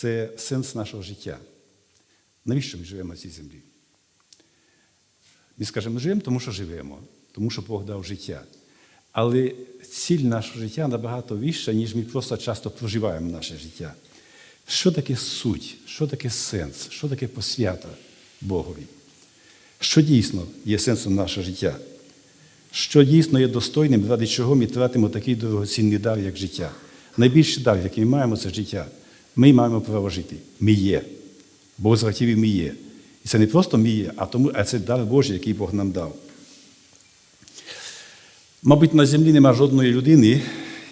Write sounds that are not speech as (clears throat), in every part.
це сенс нашого життя. Навіщо ми живемо на цій землі? Ми скажемо, ми живемо, тому що живемо, тому що Бог дав життя. Але ціль нашого життя набагато вища, ніж ми просто часто проживаємо наше життя. Що таке суть, що таке сенс, що таке посвята Богові? Що дійсно є сенсом нашого життя? Що дійсно є достойним, ради чого ми тратимо такий дорогоцінний дар, як життя? Найбільший дар, який ми маємо, це життя. Ми маємо право жити. Ми є. Бог захотів і ми є. І це не просто ми є, а, тому, а це дар Божий, який Бог нам дав. Мабуть, на землі нема жодної людини,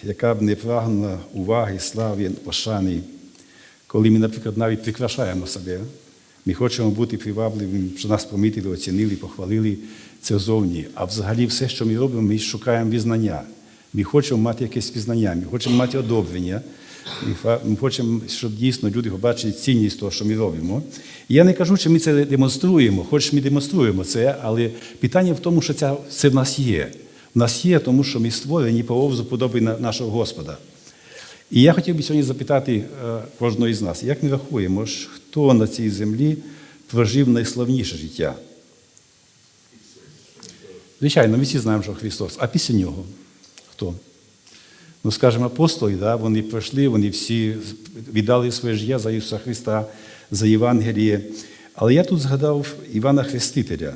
яка б не прагнула уваги, слави, пошани, коли ми, наприклад, навіть прикрашаємо себе. Ми хочемо бути привабливими, щоб нас помітили, оцінили, похвалили це зовні. А взагалі все, що ми робимо, ми шукаємо візнання. Ми хочемо мати якесь візнання, ми хочемо мати одобрення. Ми Ми хочемо, щоб дійсно люди побачили цінність того, що ми робимо. І я не кажу, що ми це демонструємо, хоч ми демонструємо це, але питання в тому, що це, це в нас є. В нас є, тому що ми створені по образу подоби нашого Господа. І я хотів би сьогодні запитати е, кожного із нас, як ми рахуємо, хто на цій землі прожив найславніше життя? Звичайно, ми всі знаємо, що Христос, а після нього хто? Ну, скажімо, апостоли, да, вони пройшли, вони всі віддали своє життя за Ісуса Христа, за Євангеліє. Але я тут згадав Івана Хрестителя,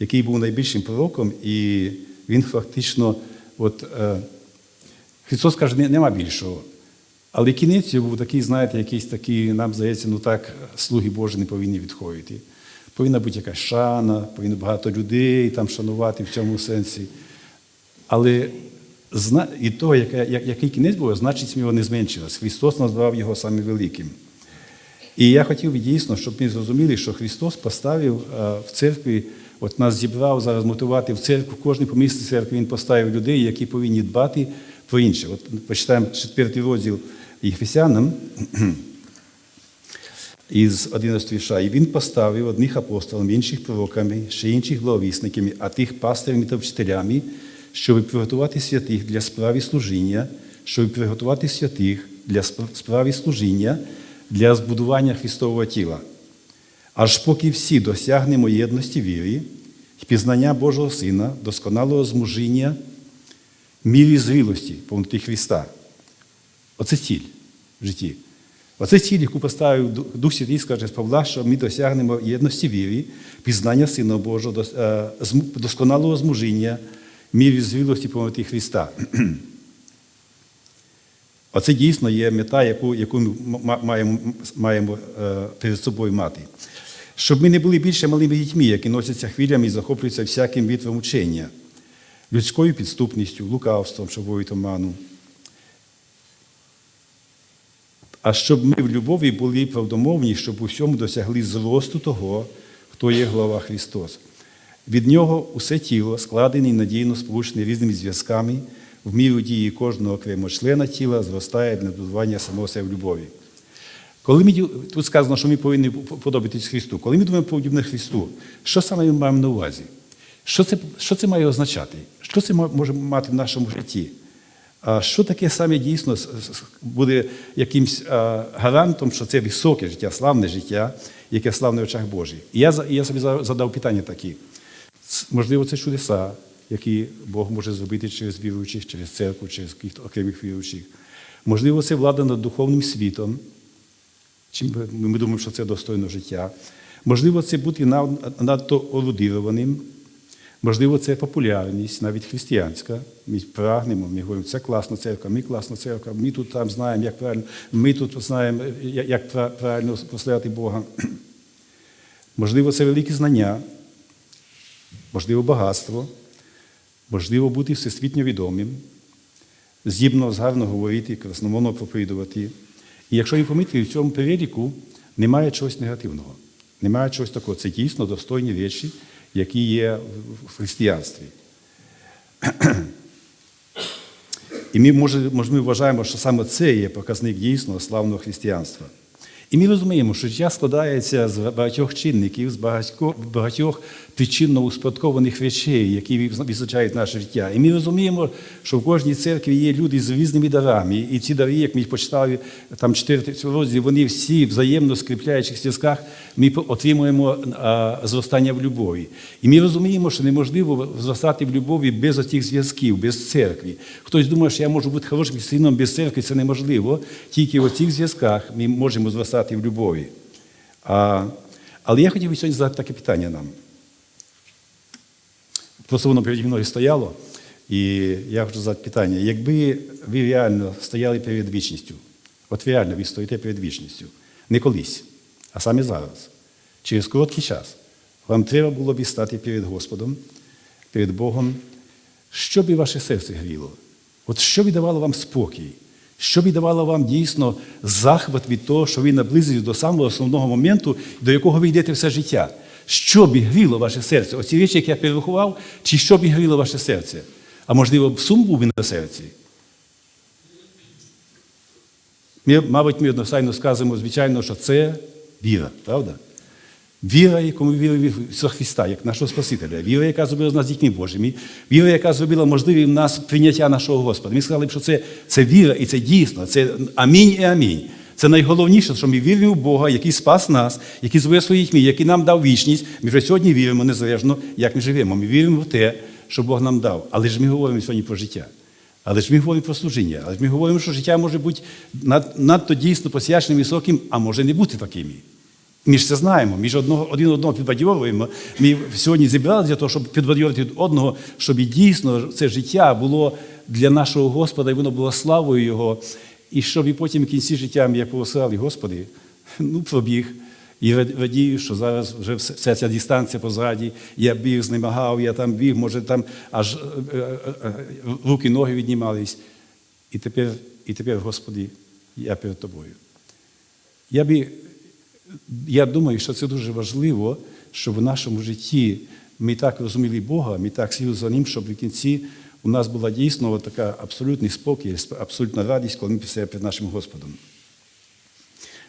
який був найбільшим пророком, і він фактично, от, е, Христос каже, нема більшого. Але кінець його був такий, знаєте, якийсь такий, нам здається, ну так, слуги Божі не повинні відходити. Повинна бути якась шана, повинно багато людей там шанувати в цьому сенсі. Але і того, який кінець був, значить його не зменшилось. Христос назвав його саме великим. І я хотів дійсно, щоб ми зрозуміли, що Христос поставив е, в церкві, от нас зібрав зараз мотивувати в церкву, в кожній помісті церкви він поставив людей, які повинні дбати про інше. От почитаємо четвертий розділ Єфесянам (clears throat) із 11 вірша. І він поставив одних апостолами, інших пророками, ще інших благовісниками, а тих пастирями та вчителями, щоб приготувати святих для справи служіння, щоб приготувати святих для сп- справи служіння, для збудування Христового тіла. Аж поки всі досягнемо єдності віри і пізнання Божого Сина, досконалого змужіння, мірі зрілості повноти Христа. Оце ціль в житті. Оце ціль, яку поставив Дух Святий, скаже з Павла, що ми досягнемо єдності віри, пізнання Сина Божого, е, досконалого змужіння, мірі зрілості повноти Христа. (clears throat) Оце дійсно є мета, яку, яку ми маємо, маємо е, перед собою мати. Щоб ми не були більше малими дітьми, які носяться хвилями і захоплюються всяким вітром учення, людською підступністю, лукавством, шовою оману. А щоб ми в любові були правдомовні, щоб у всьому досягли зросту того, хто є глава Христос. Від нього усе тіло, складене і надійно сполучене різними зв'язками, в міру дії кожного окремого члена тіла зростає для будування самого себе в любові. Коли ми тут сказано, що ми повинні подобатись Христу, коли ми думаємо подібне Христу, що саме ми маємо на увазі? Що це, що це має означати? Що це мо- може мати в нашому житті? А що таке саме дійсно буде якимсь гарантом, що це високе життя, славне життя, яке славне в очах Божих? І я, я собі за- задав питання такі. Можливо, це чудеса, які Бог може зробити через віруючих, через церкву, через якихось окремих віруючих. Можливо, це влада над духовним світом, чим ми думаємо, що це достойно життя. Можливо, це бути надто орудированим. Можливо, це популярність, навіть християнська. Ми прагнемо, ми говоримо, це класна церква, ми класна церква, ми тут там знаємо, як правильно, ми тут знаємо, як правильно прославляти Бога. (clears throat) Можливо, це великі знання, можливо, багатство, можливо, бути всесвітньо відомим, здібно згарно говорити, красномовно проповідувати. І якщо ви помітили, в цьому переліку немає чогось негативного, немає чогось такого. Це дійсно достойні речі, які є в- християнстві. І ми, може, ми вважаємо, що саме це є показник дійсного славного християнства. І ми розуміємо, що життя складається з багатьох чинників, з багатьох, причинно успадкованих речей, які відзначають наше життя. І ми розуміємо, що в кожній церкві є люди з різними дарами. І ці дари, як ми почитали там чотири розділи, вони всі взаємно скріпляючих зв'язках ми отримуємо зростання в любові. І ми розуміємо, що неможливо зростати в любові без оцих зв'язків, без церкви. Хтось думає, що я можу бути хорошим сином без церкви, це неможливо. Тільки в цих зв'язках ми можемо зростати в любові. А, але я хотів би сьогодні задати таке питання нам. Просто воно переді мною стояло, і я хочу задати питання. Якби ви реально стояли перед вічністю, от реально ви стоїте перед вічністю, не колись, а саме зараз, через короткий час, вам треба було б стати перед Господом, перед Богом, що би ваше серце гріло? От що би давало вам спокій? Що би давало вам дійсно захват від того, що ви наблизились до самого основного моменту, до якого ви йдете все життя? Що б гріло ваше серце? Оці речі, які я перерахував, чи що б гріло ваше серце? А можливо, сум був би на серці? Ми, мабуть, ми одностайно сказуємо, звичайно, що це віра, правда? Віра, яку ми вірили в Ісуса Христа, як нашого Спасителя, віра, яка зробила з нас дітьми Божими, віра, яка зробила можливим нас прийняття нашого Господа. Ми сказали, що це, це віра і це дійсно, це амінь і амінь. Це найголовніше, що ми віримо в Бога, який спас нас, який зробив своїх дітьми, який нам дав вічність. Ми вже сьогодні віримо незалежно, як ми живемо. Ми віримо в те, що Бог нам дав. Але ж ми говоримо сьогодні про життя. Але ж ми говоримо про служіння. Але ж ми говоримо, що життя може бути над- надто дійсно посвяченим високим, а може не бути такими. Ми ж це знаємо, ми ж одного, один одного підбадьорюємо. Ми сьогодні зібралися для того, щоб підбадьорити одного, щоб дійсно це життя було для нашого Господа, і воно було славою Його. І щоб і потім в кінці життя як посилали, Господи, ну пробіг. І радію, що зараз вже вся- ця дистанція позаді, я біг, знемагав, я там біг, може там аж е, е, е, руки, ноги віднімались. І тепер, і тепер, Господи, я перед Тобою. Я би я думаю, що це дуже важливо, щоб в нашому житті ми так розуміли Бога, ми так слідували за Ним, щоб в кінці у нас була дійсно така абсолютний спокій, абсолютна радість, коли ми писали перед нашим Господом.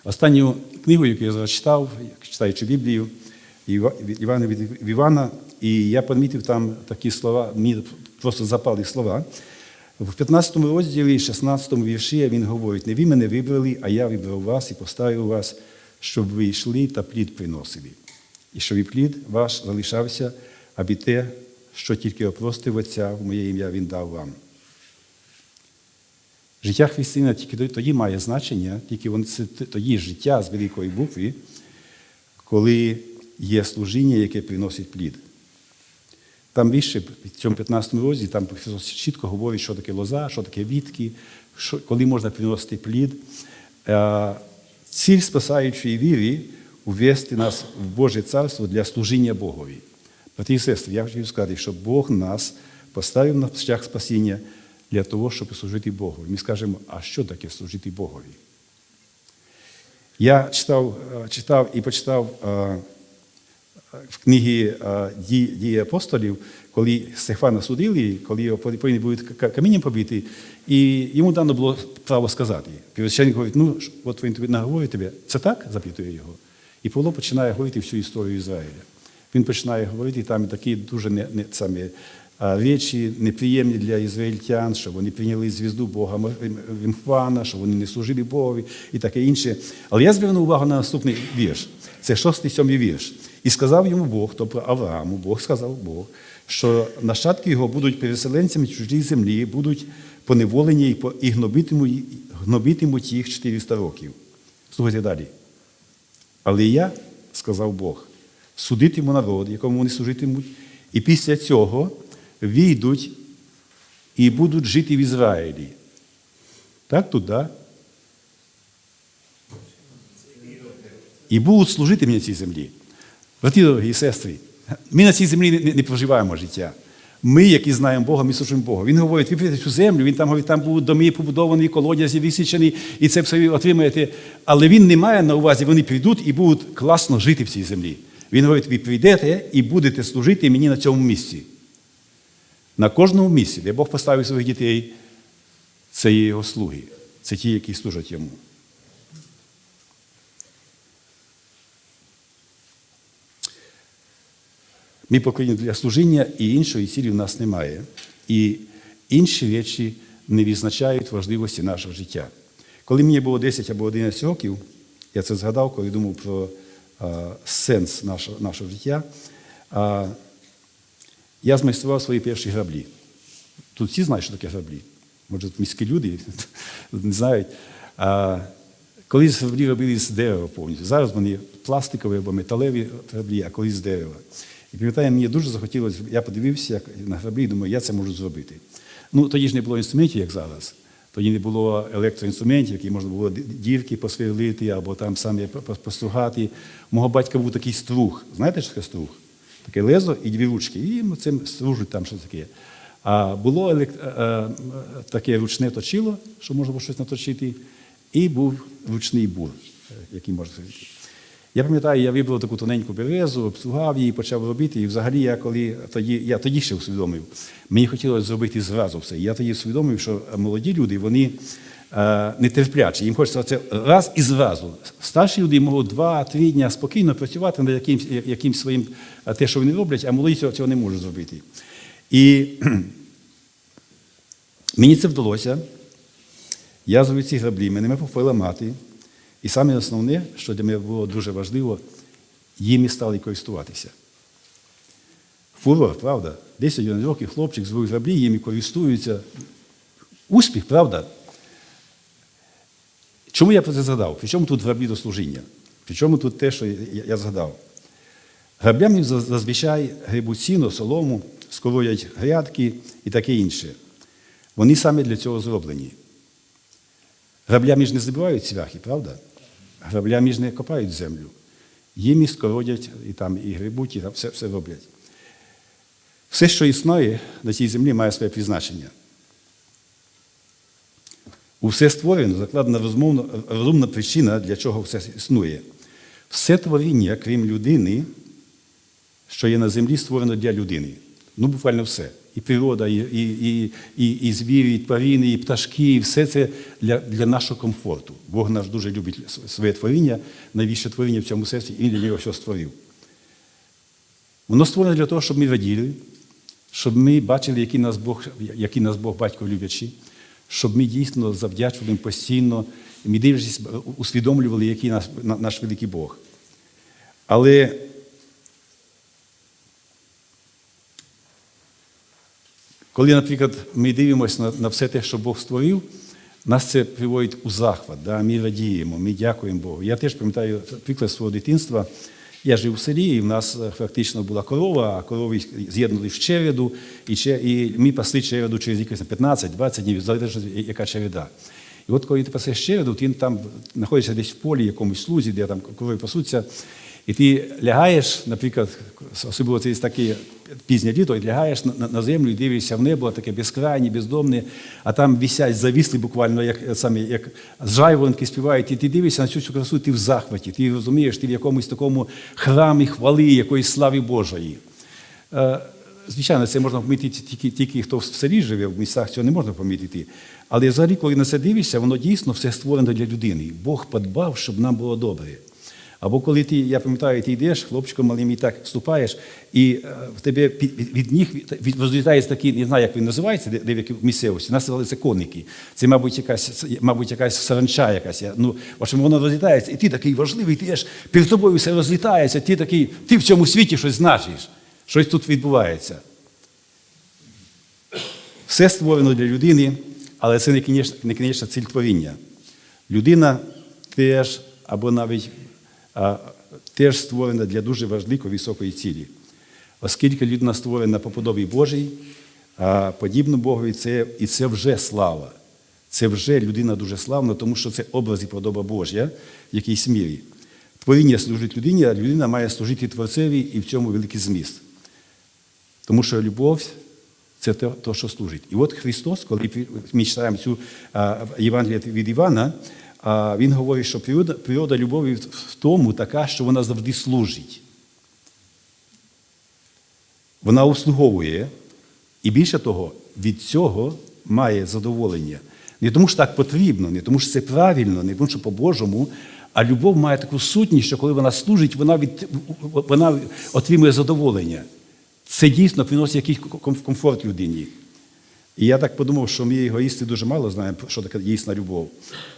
Останню книгу, яку я зараз читав, читаючи Біблію, від Івана від Івана, і я помітив там такі слова, мені просто запали слова. В 15 розділі, 16 вірші він говорить: не ви мене вибрали, а я вибрав вас і поставив вас, щоб ви йшли та плід приносили. І щоб і плід ваш залишався, аби те, що тільки опростив Отця в моє ім'я він дав вам. Життя християнина тільки тоді має значення, тільки воно це тоді життя з великої букви, коли є служіння, яке приносить плід. Там вище, в цьому 15 розділі, там чітко говорить, що таке лоза, що таке вітки, що, коли можна приносити плід. Ціль спасаючої віри увести нас в Боже царство для служіння Богові. Брати і сестри, я хочу сказати, що Бог нас поставив на шлях спасіння для того, щоб служити Богу. Ми скажемо, а що таке служити Богові? Я читав, е, читав і почитав е, в книгі е, «Дії апостолів, коли Стефана судили, коли його повинні були камінням побити, і йому дано було право сказати. Священник говорить, ну, от він тобі наговорить тебе. Це так? запитує його. І Павло починає говорити всю історію Ізраїля. Він починає говорити там такі дуже не, не, самі, а, речі неприємні для ізраїльтян, що вони прийняли звізду Бога Вімфана, що вони не служили Богові і таке інше. Але я звернув увагу на наступний вірш. Це шостий сьомий вірш. І сказав йому Бог, тобто Аврааму, Бог сказав Бог, що нащадки його будуть переселенцями чужій землі, будуть поневолені і гнобитимуть, гнобитимуть їх 400 років. Слухайте далі. Але я, сказав Бог, судитиму народ, якому вони служитимуть, і після цього війдуть і будуть жити в Ізраїлі. Так тут, да? І будуть служити мені цій землі. Брати дорогі сестри, ми на цій землі не, проживаємо життя. Ми, які знаємо Бога, ми служимо Богу. Він говорить, ви прийдете цю землю, він там говорить, там будуть доми побудовані, колодязі висічені, і це все ви отримаєте. Але він не має на увазі, вони прийдуть і будуть класно жити в цій землі. Він говорить, ви прийдете і будете служити мені на цьому місці. На кожному місці, де Бог поставив своїх дітей, це є його слуги, це ті, які служать йому. Ми покликані для служіння, і іншої цілі в нас немає. І інші речі не відзначають важливості нашого життя. Коли мені було 10 або 11 років, я це згадав, коли думав про а, сенс нашого, нашого життя, а, я змайстрував свої перші граблі. Тут всі знають, що таке граблі. Може, міські люди (laughs) не знають. А, колись граблі робили з дерева повністю. Зараз вони пластикові або металеві граблі, а колись з дерева. І пам'ятаю, мені дуже захотілося, я подивився як на граблі і думаю, я це можу зробити. Ну, тоді ж не було інструментів, як зараз. Тоді не було електроінструментів, які можна було дірки посверлити або там самі постругати. Мого батька був такий струг. Знаєте, що таке струг? Таке лезо і дві ручки. І цим стружуть там щось таке. А було елект... таке ручне точило, що можна було щось наточити, і був ручний бур, який можна зробити. Я пам'ятаю, я вибрав таку тоненьку березу, обслугав її, почав робити. І взагалі я коли тоді, я тоді ще усвідомив, мені хотілося зробити зразу все. Я тоді усвідомив, що молоді люди, вони е, нетерплячі. Їм хочеться це раз і зразу. Старші люди можуть два-три дні спокійно працювати над якимсь, якимсь своїм те, що вони роблять, а молоді цього, цього не можуть зробити. І (clears throat) мені це вдалося. Я зробив ці граблі, мене похвалила мати. І саме основне, що для мене було дуже важливо, їм стали користуватися. Фурор, правда? 10 років хлопчик з граблі, їм користуються. Успіх, правда? Чому я про це згадав? Причому тут граблі до служіння? Причому тут те, що я згадав? Граблями зазвичай грибуть сіно, солому, сколоять грядки і таке інше. Вони саме для цього зроблені. Граблями ж не забивають цвяхи, правда? Граблями ж не копають землю. Їм і скородять, і там і грибуть, і там все, все роблять. Все, що існує на цій землі, має своє призначення. Усе створено, закладена розумна, розумна причина, для чого все існує. Все творіння, крім людини, що є на землі, створено для людини. Ну, буквально все. І природа, і і, і, і, звірі, і тварини, і пташки, і все це для для нашого комфорту. Бог наш дуже любить своє творіння, найбільше творіння в цьому світі, і він для нього що створив. Воно створено для того, щоб ми раділи, щоб ми бачили, який нас Бог, який нас Бог батько люблячий, щоб ми дійсно завдячували постійно, і ми дивлячись, усвідомлювали, який наш, наш великий Бог. Але Коли, наприклад, ми дивимося на на все те, що Бог створив, нас це приводить у захват. Да? Ми радіємо, ми дякуємо Богу. Я теж пам'ятаю приклад свого дитинства. Я жив у селі, і в нас фактично була корова, а корови з'єднали в череду, і і ми пасли череду через якось 15-20 днів, залежно, яка череда. І от коли ти пасеш череду, ти там знаходишся десь в полі, якомусь слузі, де там корови пасуться, і ти лягаєш, наприклад, особливо це таке пізнє літо, і лягаєш на, на землю і дивишся в небо, таке безкрайнє, бездомне, а там висять завісли буквально, як самі, як жайворонки співають, і ти дивишся на цю цю красу, ти в захваті, ти розумієш, ти в якомусь такому храмі хвали, якоїсь слави Божої. Е, звичайно, це можна помітити тільки, тільки хто в селі живе, в містах цього не можна помітити. Але взагалі, коли на це дивишся, воно дійсно все створено для людини. Бог подбав, щоб нам було добре. Або коли ти, я пам'ятаю, ти йдеш, хлопчиком малим і так ступаєш, і е, в тебе від ніг розлітається такий, не знаю, як він називається, де, в місцевості, нас називали це конники. Це, мабуть, якась мабуть, якась саранча якась. Ну, общем, воно розлітається, і ти такий важливий, ти аж перед тобою все розлітається, ти такий, ти в цьому світі щось значиш, щось тут відбувається. Все створено для людини, але це не кінечна ціль творіння. Людина теж або навіть теж створена для дуже важливої високої цілі. Оскільки людина створена по подобі Божій, подібно Богові, це, і це вже слава. Це вже людина дуже славна, тому що це образ і подоба Божя в якійсь мірі. Творіння служить людині, а людина має служити Творцеві і в цьому великий зміст. Тому що любов це те, що служить. І от Христос, коли ми читаємо цю Євангелію від Івана, він говорить, що природа, природа любові в тому така, що вона завжди служить. Вона услуговує, і більше того, від цього має задоволення. Не тому, що так потрібно, не тому, що це правильно, не тому, що по-божому, а любов має таку сутність, що коли вона служить, вона від, вона отримує задоволення. це дійсно приносить якийсь комфорт людині. І я так подумав, що ми, егоїсти, дуже мало знаємо, що таке дійсна любов.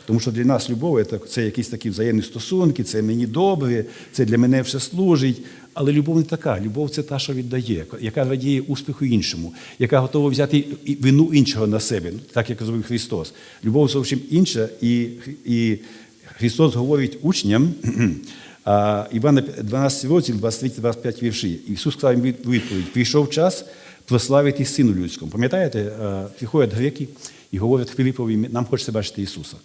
Тому що для нас любов це, якісь такі взаємні стосунки, це мені добре, це для мене все служить. Але любов не така. Любов це та, що віддає, яка радіє успіху іншому, яка готова взяти вину іншого на себе, так як зробив Христос. Любов зовсім інша, і, і Христос говорить учням. (clears throat) Івана 12 розділ, 23-25 вірші. Ісус сказав їм від- відповідь: прийшов час прославити Сину Людському. Пам'ятаєте, е, приходять греки і говорять Філіпові, нам хочеться бачити Ісуса.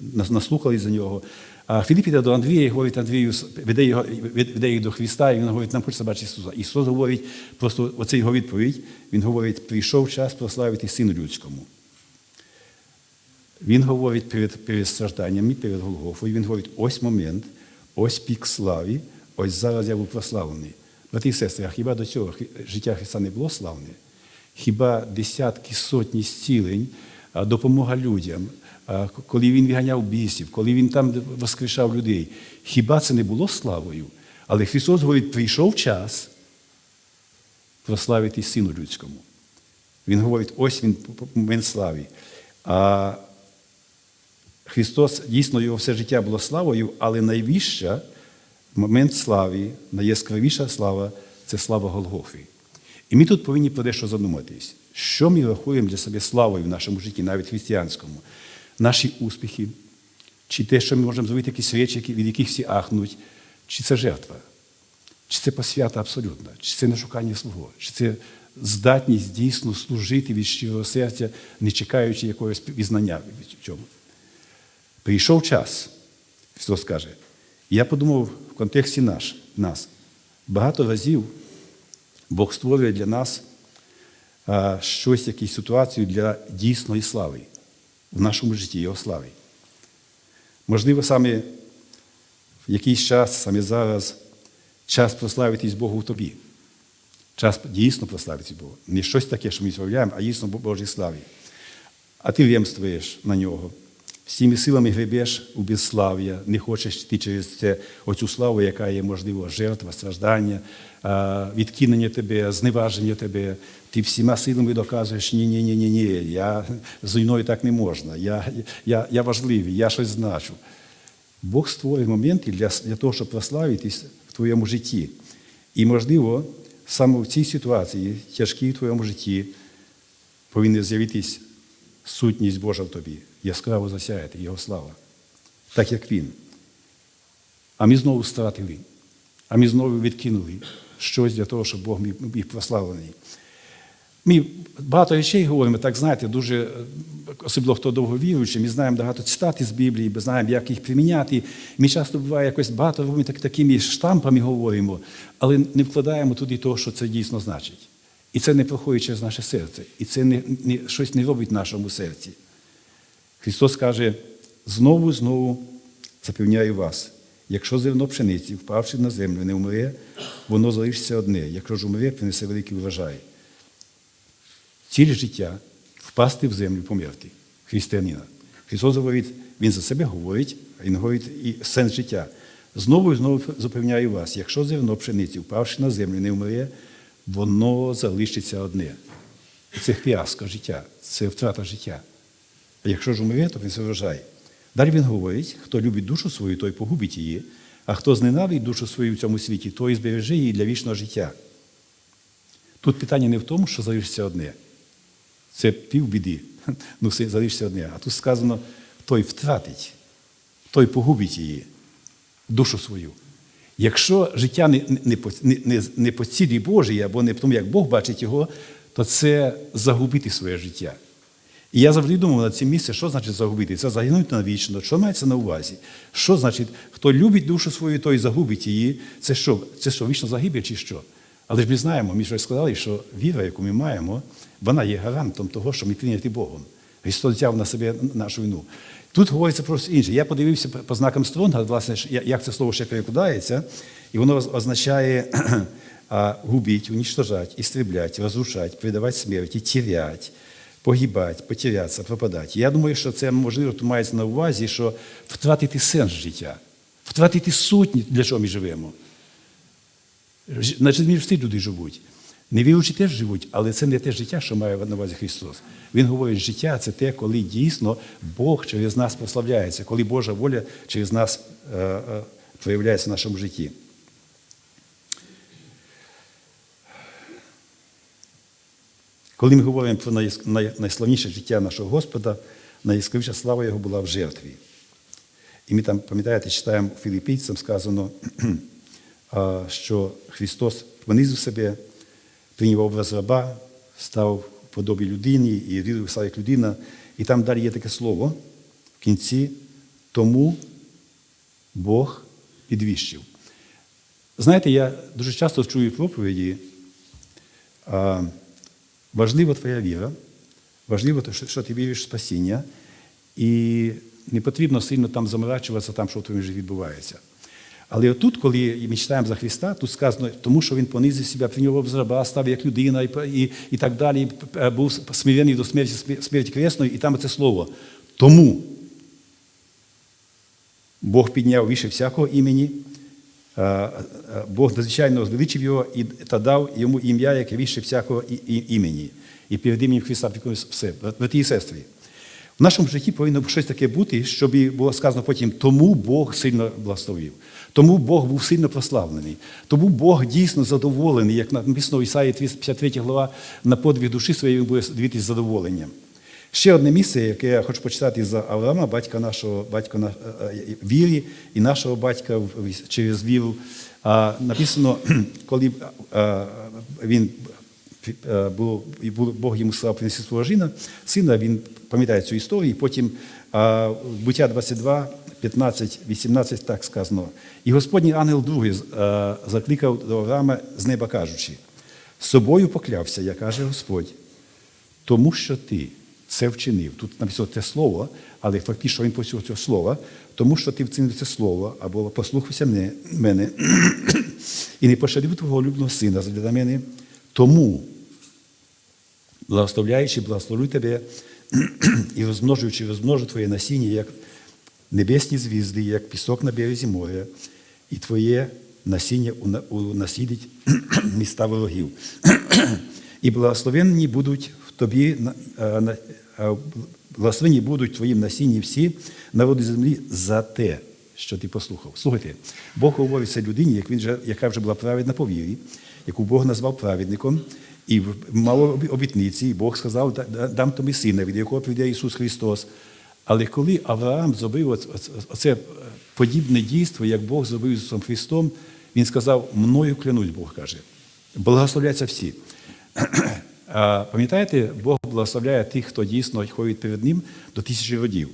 Нас- Наслухали за нього. А Філіп іде до Андрія і говорить Андрію, веде, його, веде їх до Христа, і він говорить, нам хочеться бачити Ісуса. Ісус говорить, просто оце його відповідь, Він говорить, прийшов час прославити Сину Людському. Він говорить перед, перед стражданнями, перед Голгофою, він говорить, ось момент, ось пік слави, ось зараз я був прославлений. Брати і сестри, а хіба до цього життя Христа не було славне? Хіба десятки, сотні зцілень, допомога людям, коли він виганяв бісів, коли він там воскрешав людей, хіба це не було славою? Але Христос говорить, прийшов час прославити Сину Людському. Він говорить, ось він момент слави. А Христос дійсно його все життя було славою, але найвища момент слави, найяскравіша слава це слава Голгофи. І ми тут повинні про дещо задуматись, що ми рахуємо для себе славою в нашому житті, навіть християнському. Наші успіхи, чи те, що ми можемо зробити якісь речі, від яких всі ахнуть, чи це жертва, чи це посвята абсолютна, чи це не шукання свого, чи це здатність дійсно служити від щирого серця, не чекаючи якогось візнання в цьому. Прийшов час, Христос каже. Я подумав в контексті наш, нас. Багато разів Бог створює для нас щось, якусь ситуацію для дійсної слави в нашому житті, Його слави. Можливо, саме в якийсь час, саме зараз, час прославитись Богу в тобі. Час дійсно прославитись Богу. Не щось таке, що ми зробляємо, а дійсно Божій славі. А ти в'ємствуєш на нього. Всіми силами гребеш у безслав'я, не хочеш йти через це, оцю славу, яка є, можливо, жертва, страждання, відкинення тебе, зневаження тебе. Ти всіма силами доказуєш, ні, ні, ні, ні, ні, я зі мною так не можна, я, я, я важливий, я щось значу. Бог створює моменти для, для того, щоб прославитись в твоєму житті. І, можливо, саме в цій ситуації, тяжкій в твоєму житті, повинна з'явитись сутність Божа в тобі, яскраво засяяти Його слава, так як Він. А ми знову стратили, а ми знову відкинули щось для того, щоб Бог міг міг прославлений. Ми багато речей говоримо, так знаєте, дуже, особливо хто довго віруючий, ми знаємо багато цитат з Біблії, ми знаємо, як їх приміняти. Ми часто буває якось багато робимо так, такими штампами говоримо, але не вкладаємо туди того, що це дійсно значить. І це не проходить через наше серце, і це не, не, щось не робить в нашому серці. Христос каже: знову, знову запевняю вас, якщо зерно пшениці, впавши на землю, не вмре, воно залишиться одне, якщо ж умре, принесе великий врожай. Ціль життя впасти в землю, померти християнина. Христос говорить, Він за себе говорить, а Він говорить і сенс життя. Знову і знову запевняю вас, якщо зерно пшениці, впавши на землю, не вмре, воно залишиться одне. Це фіаско життя, це втрата життя. А якщо ж умре, то він це врожай. Далі він говорить, хто любить душу свою, той погубить її, а хто зненавидить душу свою в цьому світі, той збереже її для вічного життя. Тут питання не в тому, що залишиться одне. Це півбіди. (laughs) Ну, залишиться одне. А тут сказано, той втратить, той погубить її, душу свою. Якщо життя не, не, не, не, по цілі Божій, або не по тому, як Бог бачить його, то це загубити своє життя. І я завжди думав на цим місці, що значить загубити? Це загинути навічно. Що мається на увазі? Що значить, хто любить душу свою, той загубить її. Це що? Це що, вічно загибель чи що? Але ж ми знаємо, ми вже сказали, що віра, яку ми маємо, вона є гарантом того, що ми прийняті Богом. Христос взяв на себе нашу вину. Тут говориться про інше. Я подивився по знакам Стронга, власне, як це слово ще перекладається, і воно означає (clears throat) губить, уничтожать, істреблять, розрушать, предавати смерті, терять, погибати, потерятися, пропадати. Я думаю, що це можливо мається на увазі, що втратити сенс життя, втратити сутність, для чого ми живемо. Значить, ми всі люди живуть. Невіруючі теж живуть, але це не те життя, що має на увазі Христос. Він говорить, життя це те, коли дійсно Бог через нас прославляється, коли Божа воля через нас е, е, проявляється в нашому житті. Коли ми говоримо про найславніше життя нашого Господа, найяскравіша слава Його була в жертві. І ми там, пам'ятаєте, читаємо філіппійцям сказано, (clears throat) що Христос понизив себе, прийняв образ раба, став в подобі людини і вірив став як людина. І там далі є таке слово в кінці, тому Бог підвищив. Знаєте, я дуже часто чую проповіді. Важлива твоя віра, важливо, що ти віриш в спасіння, і не потрібно сильно там заморачуватися, там, що в твоєму житті відбувається. Але отут, коли ми читаємо за Христа, тут сказано, тому що Він понизив себе, прийняв образ раба, став як людина і, і, і так далі, е, був смирений до смерті, смерті кресної, і там це слово. Тому Бог підняв вище всякого імені, а, а, Бог надзвичайно звеличив його і та дав йому ім'я, яке вище всякого імені. І перед іменем Христа все. Брати і сестри, в нашому житті повинно щось таке бути, щоб було сказано потім, тому Бог сильно благословив. Тому Бог був сильно прославлений. Тому Бог дійсно задоволений, як написано в Ісаї 53 глава, на подвиг душі своєї буде дивитися з задоволенням. Ще одне місце, яке я хочу почитати за Авраама, батька нашого батька на е, е, вірі і нашого батька через віру. Написано, (clears throat) коли він е, був, і Бог йому сказав принести свого жина, сина, він пам'ятає цю історію, і потім буття 22, 15, 18 так сказано. І Господній ангел другий е, закликав до Авраама з неба кажучи, собою поклявся, як каже Господь, тому що ти це вчинив. Тут написано це слово, але фактично він почув цього слова, тому що ти вчинив це слово, або послухайся мене, мене (clears throat) і не пощадив твого улюбленого сина задля мене. Тому, благословляючи, благословлю тебе і розмножуючи, розмножу твоє насіння, як небесні звізди, як пісок на березі моря, і твоє насіння уна- унаслідить (clears throat) міста ворогів. (clears throat) І благословенні будуть в тобі, благословенні будуть твоїм насінні всі народи землі за те, що ти послухав. Слухайте, Бог говорить це людині, як він же, яка вже була праведна по вірі, яку Бог назвав праведником, і мало обітниці, і Бог сказав, «Да- да- дам тобі сина, від якого прийде Ісус Христос. Але коли Авраам зробив оц- оц- оце подібне дійство, як Бог зробив Ісусом Христом, він сказав, мною клянусь, Бог каже. Благословляться всі. (clears throat) Пам'ятаєте, Бог благословляє тих, хто дійсно ходить перед Ним до тисячі родів.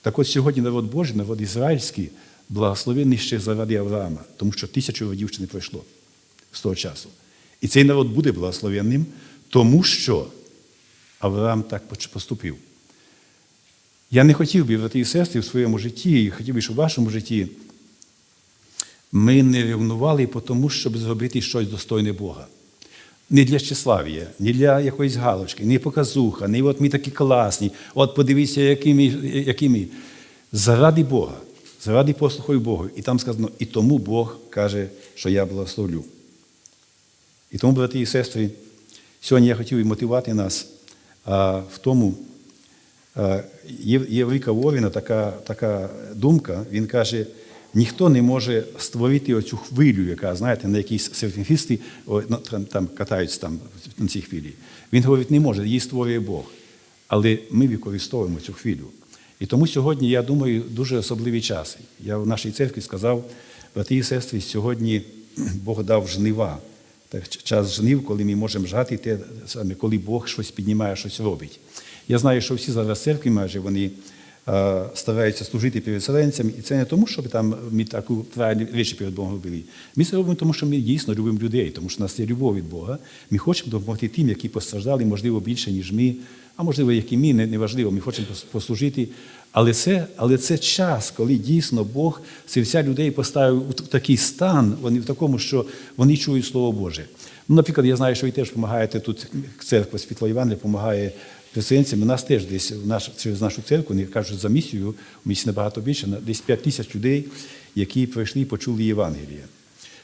Так от сьогодні народ Божий, народ ізраїльський, благословений ще заради Авраама, тому що тисячу родів ще не пройшло з того часу. І цей народ буде благословенним, тому що Авраам так поступив. Я не хотів би, брати і сестри, в своєму житті, і хотів би, щоб в вашому житті ми не ревнували тому, щоб зробити щось достойне Бога. Не для щеслав'я, не для якоїсь галочки, не показуха, не от ми такі класні, от подивіться, які ми, які ми. Заради Бога, заради послухаю Богу. І там сказано, і тому Бог каже, що я благословлю. І тому, брати і сестри, сьогодні я хотів і мотивувати нас а, в тому, є, є велика Воріна така, така думка, він каже, ніхто не може створити оцю хвилю, яка, знаєте, на якійсь серфінгісти там, там катаються там, на цій хвилі. Він говорить, не може, її створює Бог. Але ми використовуємо цю хвилю. І тому сьогодні, я думаю, дуже особливі часи. Я в нашій церкві сказав, брати і сестри, сьогодні (clears throat) Бог дав жнива. Так, час жнив, коли ми можемо жати те саме, коли Бог щось піднімає, щось робить. Я знаю, що всі зараз церкви майже вони стараються служити переселенцям, і це не тому, щоб там ми таку правильні речі перед Богом робили. Ми це робимо, тому що ми дійсно любимо людей, тому що в нас є любов від Бога. Ми хочемо допомогти тим, які постраждали, можливо, більше, ніж ми, а можливо, як і ми, неважливо, ми хочемо послужити. Але це, але це час, коли дійсно Бог серця людей поставив у такий стан, вони в такому, що вони чують Слово Боже. Ну, наприклад, я знаю, що ви теж допомагаєте тут, церква Світла Івана допомагає У нас теж десь в наш, через нашу церкву, не кажуть за місію, в місті набагато більше, десь 5 тисяч людей, які прийшли і почули Євангеліє.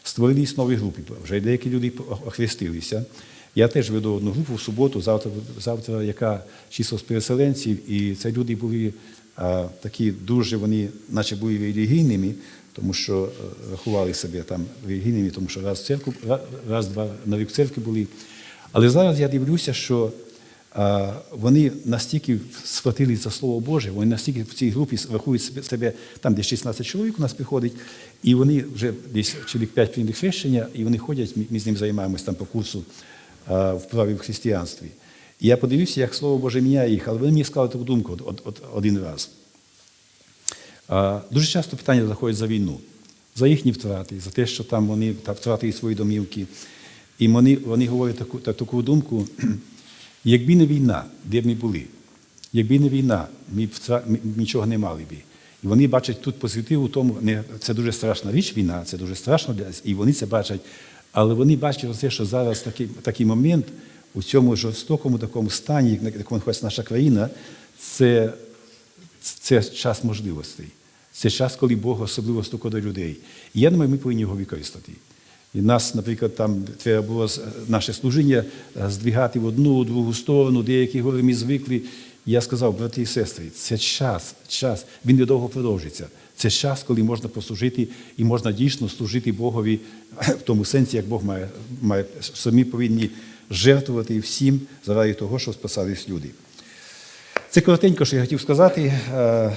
Створились нові групи, вже деякі люди охрестилися. Я теж веду одну групу в суботу, завтра, завтра яка число з переселенців, і це люди були а, такі дуже, вони наче були релігійними, тому що е, рахували себе там релігійними, тому що раз в церкву, раз, два на рік в церкві були. Але зараз я дивлюся, що вони настільки схватили за Слово Боже, вони настільки в цій групі рахують себе, там, де 16 чоловік у нас приходить, і вони вже десь чоловік 5 прийняли хрещення, і вони ходять, ми, з ним займаємось там по курсу в праві в християнстві. І я подивився, як Слово Боже міняє їх, але вони мені сказали таку думку от, от, один раз. Дуже часто питання заходять за війну, за їхні втрати, за те, що там вони втратили свої домівки. І вони, вони говорять таку, та- таку думку, якби не війна, де б ми були? Якби не війна, ми б нічого не мали б. І вони бачать тут позитив у тому, не, це дуже страшна річ, війна, це дуже страшно для і вони це бачать. Але вони бачать те, що зараз такий, такий момент у цьому жорстокому такому стані, на якому знаходиться наша країна, це це час можливостей. Це час, коли Бог особливо стукає до людей. І я думаю, ми повинні його використати. І нас, наприклад, там треба було наше служіння е, здвигати в одну, в другу сторону, деякі говори ми звикли. І я сказав, брати і сестри, це час, час, він недовго продовжиться. Це час, коли можна послужити і можна дійсно служити Богові в тому сенсі, як Бог має, має самі повинні жертвувати всім заради того, щоб спасались люди. Це коротенько, що я хотів сказати. Е,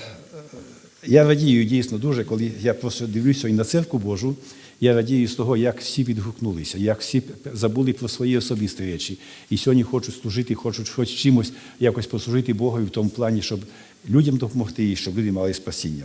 Я радію дійсно дуже, коли я просто дивлюся і на церкву Божу. Я радію з того, як всі відгукнулися, як всі забули про свої особисті речі. І сьогодні хочуть служити, хочуть хоч чимось якось послужити Богові в тому плані, щоб людям допомогти і щоб люди мали спасіння.